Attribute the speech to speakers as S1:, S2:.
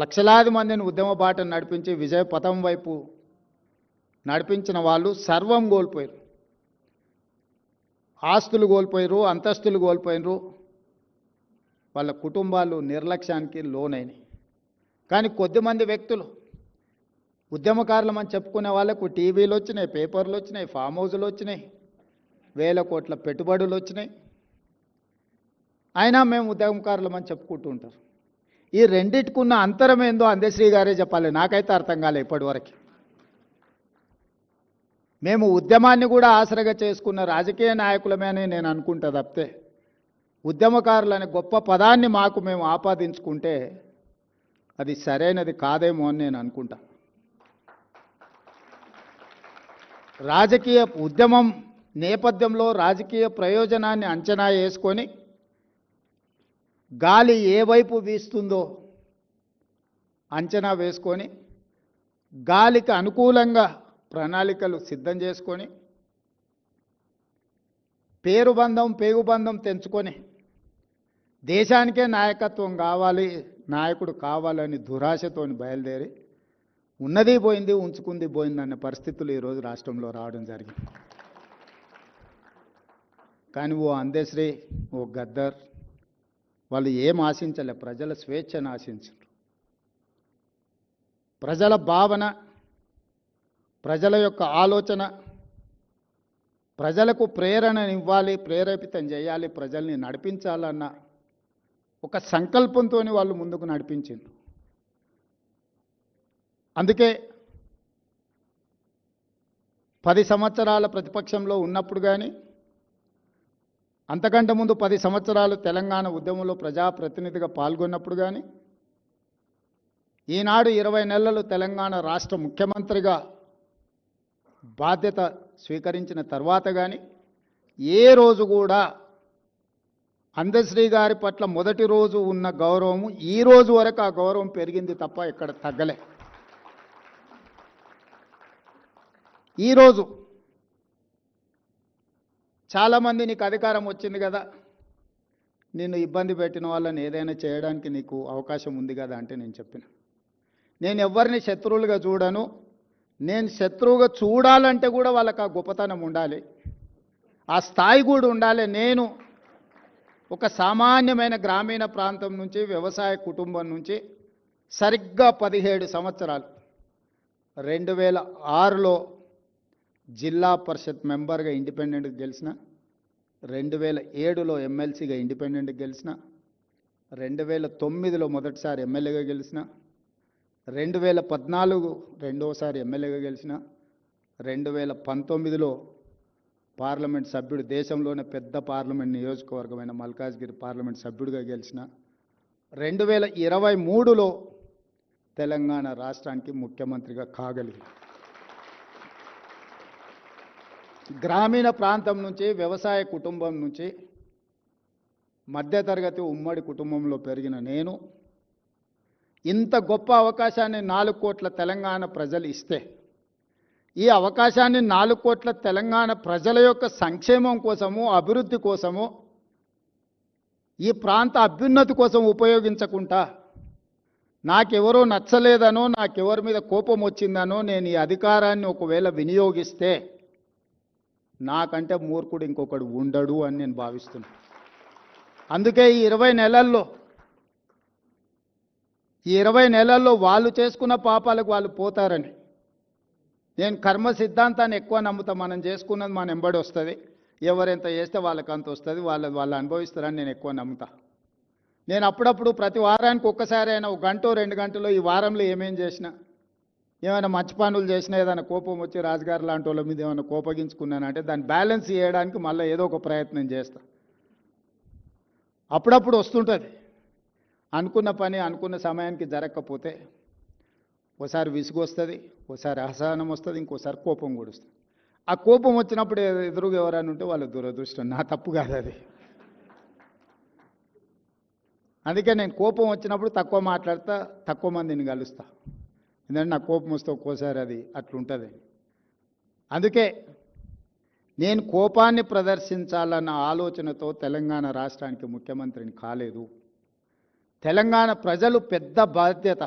S1: లక్షలాది మందిని ఉద్యమ బాటను నడిపించి విజయ పథం వైపు నడిపించిన వాళ్ళు సర్వం కోల్పోయారు. ఆస్తులు కోల్పోయారు అంతస్తులు కోల్పోయినరు వాళ్ళ కుటుంబాలు నిర్లక్ష్యానికి లోనైనాయి. కానీ కొద్దిమంది వ్యక్తులు ఉద్యమకారులమని చెప్పుకునే వాళ్ళకు టీవీలు వచ్చినాయి పేపర్లు వచ్చినాయి ఫామ్ హౌజులు వచ్చినాయి వేల కోట్ల పెట్టుబడులు వచ్చినాయి. అయినా మేము ఉద్యమకారులమని చెప్పుకుంటూ ఉంటారు. ఈ రెండిటికున్న అంతరం ఏందో అందశ్రీ గారే చెప్పాలి. నాకైతే అర్థం కాలే ఇప్పటివరకు మేము ఉద్యమాన్ని కూడా ఆసరగా చేసుకున్న రాజకీయ నాయకులమే అని నేను అనుకుంటా తప్పితే ఉద్యమకారులనే గొప్ప పదాన్ని మాకు మేము ఆపాదించుకుంటే అది సరైనది కాదేమో అని నేను అనుకుంటా. రాజకీయ ఉద్యమం నేపథ్యంలో రాజకీయ ప్రయోజనాన్ని అంచనా వేసుకొని గాలి ఏ వైపు వీస్తుందో అంచనా వేసుకొని గాలికి అనుకూలంగా ప్రణాళికలు సిద్ధం చేసుకొని పేరు బంధం తెంచుకొని దేశానికే నాయకత్వం కావాలి నాయకుడు కావాలని దురాశతోని బయలుదేరి ఉన్నది పోయింది ఉంచుకుంది పోయింది అనే పరిస్థితులు ఈరోజు రాష్ట్రంలో రావడం జరిగింది. కానీ ఓ అందశ్రీ ఓ గద్దర్ వాళ్ళు ఏం ఆశించలే ప్రజల స్వేచ్ఛను ఆశించరు. ప్రజల భావన ప్రజల యొక్క ఆలోచన ప్రజలకు ప్రేరణనివ్వాలి ప్రేరేపితం చేయాలి ప్రజల్ని నడిపించాలన్న ఒక సంకల్పంతో వాళ్ళు ముందుకు నడిపించిండ్రు. అందుకే పది సంవత్సరాల ప్రతిపక్షంలో ఉన్నప్పుడు కానీ అంతకంటే ముందు పది సంవత్సరాలు తెలంగాణ ఉద్యమంలో ప్రజాప్రతినిధిగా పాల్గొన్నప్పుడు కానీ ఈనాడు ఇరవై నెలలు తెలంగాణ రాష్ట్ర ముఖ్యమంత్రిగా బాధ్యత స్వీకరించిన తర్వాత కానీ ఏ రోజు కూడా అందశ్రీ గారి పట్ల మొదటి రోజు ఉన్న గౌరవము ఈ రోజు వరకు ఆ గౌరవం పెరిగింది తప్ప ఇక్కడ తగ్గలే. ఈరోజు చాలామంది నీకు అధికారం వచ్చింది కదా. నిన్ను ఇబ్బంది పెట్టిన వాళ్ళని ఏదైనా చేయడానికి నీకు అవకాశం ఉంది కదా అంటే నేను చెప్పిన. నేను ఎవరిని శత్రువులుగా చూడను. నేను శత్రువుగా చూడాలంటే కూడా వాళ్ళకి ఆ గొప్పతనం ఉండాలి. ఆ స్థాయి కూడా ఉండాలి. నేను ఒక సామాన్యమైన గ్రామీణ ప్రాంతం నుంచి వ్యవసాయ కుటుంబం నుంచి సరిగ్గా పదిహేడు సంవత్సరాలు. రెండు వేల ఆరులో జిల్లా పరిషత్ మెంబర్గా ఇండిపెండెంట్గా గెలిచిన రెండు వేల ఏడులో ఎమ్మెల్సీగా ఇండిపెండెంట్గా గెలిచిన రెండు వేల తొమ్మిదిలో మొదటిసారి ఎమ్మెల్యేగా గెలిచిన రెండు వేల పద్నాలుగు రెండవసారి ఎమ్మెల్యేగా గెలిచిన రెండు వేల పంతొమ్మిదిలో పార్లమెంట్ సభ్యుడు దేశంలోనే పెద్ద పార్లమెంట్ నియోజకవర్గమైన మల్కాజ్గిరి పార్లమెంట్ సభ్యుడిగా గెలిచిన రెండు వేల ఇరవై మూడులో తెలంగాణ రాష్ట్రానికి ముఖ్యమంత్రిగా కాగలిగింది గ్రామీణ ప్రాంతం నుంచి వ్యవసాయ కుటుంబం నుంచి మధ్యతరగతి ఉమ్మడి కుటుంబంలో పెరిగిన నేను ఇంత గొప్ప అవకాశాన్ని నాలుగు కోట్ల తెలంగాణ ప్రజలు ఇస్తే ఈ అవకాశాన్ని నాలుగు కోట్ల తెలంగాణ ప్రజల యొక్క సంక్షేమం కోసము అభివృద్ధి కోసము ఈ ప్రాంత అభ్యున్నతి కోసం ఉపయోగించకుండా నాకెవరో నచ్చలేదనో నాకెవరి మీద కోపం వచ్చిందనో నేను ఈ అధికారాన్ని ఒకవేళ వినియోగిస్తే నాకంటే మూర్ఖుడు ఇంకొకడు ఉండడు అని నేను భావిస్తున్నాను అందుకే ఈ ఇరవై నెలల్లో ఈ ఇరవై నెలల్లో వాళ్ళు చేసుకున్న పాపాలకు వాళ్ళు పోతారని. నేను కర్మ సిద్ధాంతాన్ని ఎక్కువ నమ్ముతా మనం చేసుకున్నది మన ఎంబడి వస్తుంది. ఎవరెంత చేస్తే వాళ్ళకి అంత వస్తుంది వాళ్ళ వాళ్ళు అనుభవిస్తారని నేను ఎక్కువ నమ్ముతా. నేను అప్పుడప్పుడు ప్రతి వారానికి ఒక్కసారి అయినా ఒక గంట రెండు గంటలో ఈ వారంలో ఏమేం చేసినా ఏమైనా మంచి పనులు చేసినా ఏదైనా కోపం వచ్చి రాజుగారు లాంటి వాళ్ళ మీద ఏమైనా కోపగించుకున్నానంటే దాన్ని బ్యాలెన్స్ చేయడానికి మళ్ళీ ఏదో ఒక ప్రయత్నం చేస్తా. అప్పుడప్పుడు వస్తుంటుంది. అనుకున్న పని అనుకున్న సమయానికి జరగకపోతే ఓసారి విసుగు వస్తుంది ఓసారి అసహనం వస్తుంది ఇంకోసారి కోపం కూడా వస్తుంది. ఆ కోపం వచ్చినప్పుడు ఎదురుగా ఎవరైనా ఉంటే వాళ్ళ దురదృష్టం. నా తప్పు కాదు అది. అందుకే నేను కోపం వచ్చినప్పుడు తక్కువ మాట్లాడతా తక్కువ మందిని కలుస్తా. ఎందుకంటే నాకు కోపం వస్తే ఒక్కోసారి అది అట్లుంటుంది. అందుకే నేను కోపాన్ని ప్రదర్శించాలన్న ఆలోచనతో తెలంగాణ రాష్ట్రానికి ముఖ్యమంత్రిని కాలేదు. తెలంగాణ ప్రజలు పెద్ద బాధ్యత